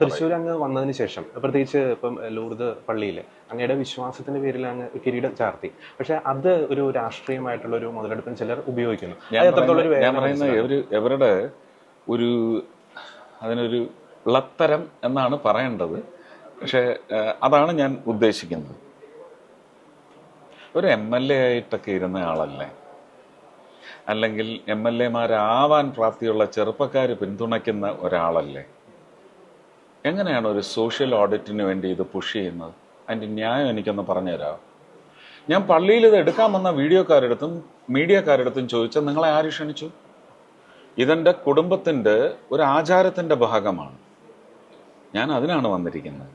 തൃശ്ശൂർ അങ്ങ് വന്നതിന് ശേഷം പ്രത്യേകിച്ച് ഇപ്പം ലൂർദ് പള്ളിയിൽ അങ്ങയുടെ വിശ്വാസത്തിന്റെ പേരിൽ അങ്ങ് കിരീടം ചാർത്തി. പക്ഷെ അത് ഒരു രാഷ്ട്രീയമായിട്ടുള്ള ഒരു മുതലെടുപ്പിന് ചിലർ ഉപയോഗിക്കുന്നു. ഞാൻ ഒരു പറയുന്നത് ഇവരുടെ അതിനൊരു ഇളത്തരം എന്നാണ് പറയേണ്ടത്. പക്ഷെ അതാണ് ഞാൻ ഉദ്ദേശിക്കുന്നത്. ഒരു എം എൽ എ ആയിട്ടൊക്കെ ഇരുന്ന ആളല്ലേ? അല്ലെങ്കിൽ എം എൽ എമാരാവാൻ പ്രാപ്തിയുള്ള ചെറുപ്പക്കാർ പിന്തുണയ്ക്കുന്ന ഒരാളല്ലേ? എങ്ങനെയാണ് ഒരു സോഷ്യൽ ഓഡിറ്റിന് വേണ്ടി ഇത് പുഷ് ചെയ്യുന്നത്? അതിന്റെ ന്യായം എനിക്കൊന്ന് പറഞ്ഞുതരാമോ? ഞാൻ പള്ളിയിൽ ഇത് എടുക്കാൻ വന്ന വീഡിയോക്കാരടുത്തും മീഡിയക്കാരടുത്തും ചോദിച്ചാൽ നിങ്ങളെ ആര് ക്ഷണിച്ചു? ഇതെന്റെ കുടുംബത്തിന്റെ ഒരു ആചാരത്തിന്റെ ഭാഗമാണ്. ഞാൻ അതിനാണ് വന്നിരിക്കുന്നത്.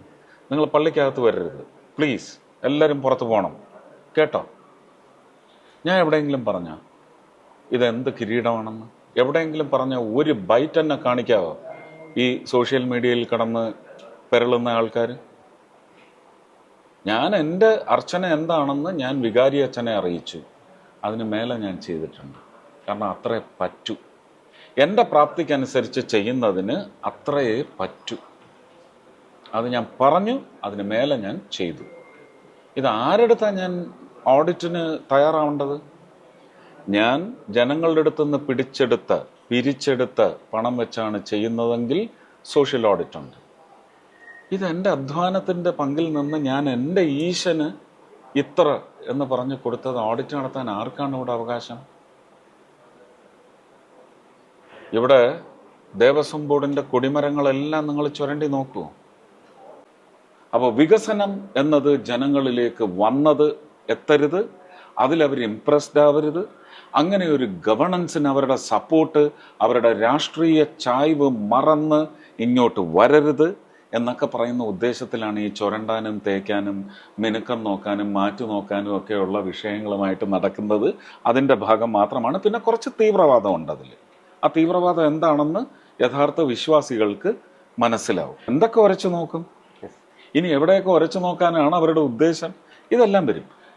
നിങ്ങൾ പള്ളിക്കകത്ത് വരരുത്. പ്ലീസ് എല്ലാവരും പുറത്ത് പോകണം കേട്ടോ? ഞാൻ എവിടെയെങ്കിലും പറഞ്ഞ ഇതെന്ത് കിരീടമാണെന്ന്? എവിടെയെങ്കിലും പറഞ്ഞ ഒരു ബൈറ്റ് തന്നെ കാണിക്കാവോ? ഈ സോഷ്യൽ മീഡിയയിൽ കടന്ന് പെരളുന്ന ആൾക്കാർ ഞാൻ എന്റെ അർച്ചന എന്താണെന്ന് ഞാൻ വികാരി അച്ഛനെ അറിയിച്ചു. അതിന് മേലെ ഞാൻ ചെയ്തിട്ടുണ്ട്. കാരണം അത്രേ പറ്റൂ. എന്റെ പ്രാപ്തിക്കനുസരിച്ച് ചെയ്യുന്നതിന് അത്രയേ പറ്റൂ. അത് ഞാൻ പറഞ്ഞു അതിന് മേലെ ഞാൻ ചെയ്തു. ഇത് ആരെടുത്താണ് ഞാൻ ഓഡിറ്റിന് തയ്യാറാവേണ്ടത്? ഞാൻ ജനങ്ങളുടെ അടുത്ത് നിന്ന് പിടിച്ചെടുത്ത് പിരിച്ചെടുത്ത് പണം വെച്ചാണ് ചെയ്യുന്നതെങ്കിൽ സോഷ്യൽ ഓഡിറ്റ് ഉണ്ട്. ഇത് എന്റെ അധ്വാനത്തിന്റെ പങ്കിൽ നിന്ന് ഞാൻ എന്റെ ഈശന് ഇത്ര എന്ന് പറഞ്ഞ് കൊടുത്തത് ഓഡിറ്റ് നടത്താൻ ആർക്കാണ് ഇവിടെ അവകാശം? ഇവിടെ ദേവസ്വം ബോർഡിന്റെ കൊടിമരങ്ങളെല്ലാം നിങ്ങൾ ചുരണ്ടി നോക്കൂ. അപ്പോൾ വികസനം എന്നത് ജനങ്ങളിലേക്ക് വന്നത് എത്തരുത് അതിലവർ ഇംപ്രസ്ഡ് ആവരുത് അങ്ങനെ ഒരു ഗവർണൻസിന് അവരുടെ സപ്പോർട്ട് അവരുടെ രാഷ്ട്രീയ ചായ്വ് മറന്ന് ഇങ്ങോട്ട് വരരുത് എന്നൊക്കെ പറയുന്ന ഉദ്ദേശത്തിലാണ് ഈ ചുരണ്ടാനും തേക്കാനും മിനുക്കം നോക്കാനും മാറ്റു നോക്കാനും ഒക്കെയുള്ള വിഷയങ്ങളുമായിട്ട് നടക്കുന്നത്. അതിന്റെ ഭാഗം മാത്രമാണ്. പിന്നെ കുറച്ച് തീവ്രവാദമുണ്ട് അതിൽ. ആ തീവ്രവാദം എന്താണെന്ന് യഥാർത്ഥ വിശ്വാസികൾക്ക് മനസ്സിലാവും. എന്തൊക്കെ ഉരച്ചു നോക്കും? ഇനി എവിടെയൊക്കെ ഉരച്ചു നോക്കാനാണ് അവരുടെ ഉദ്ദേശം? ഇതെല്ലാം വരും.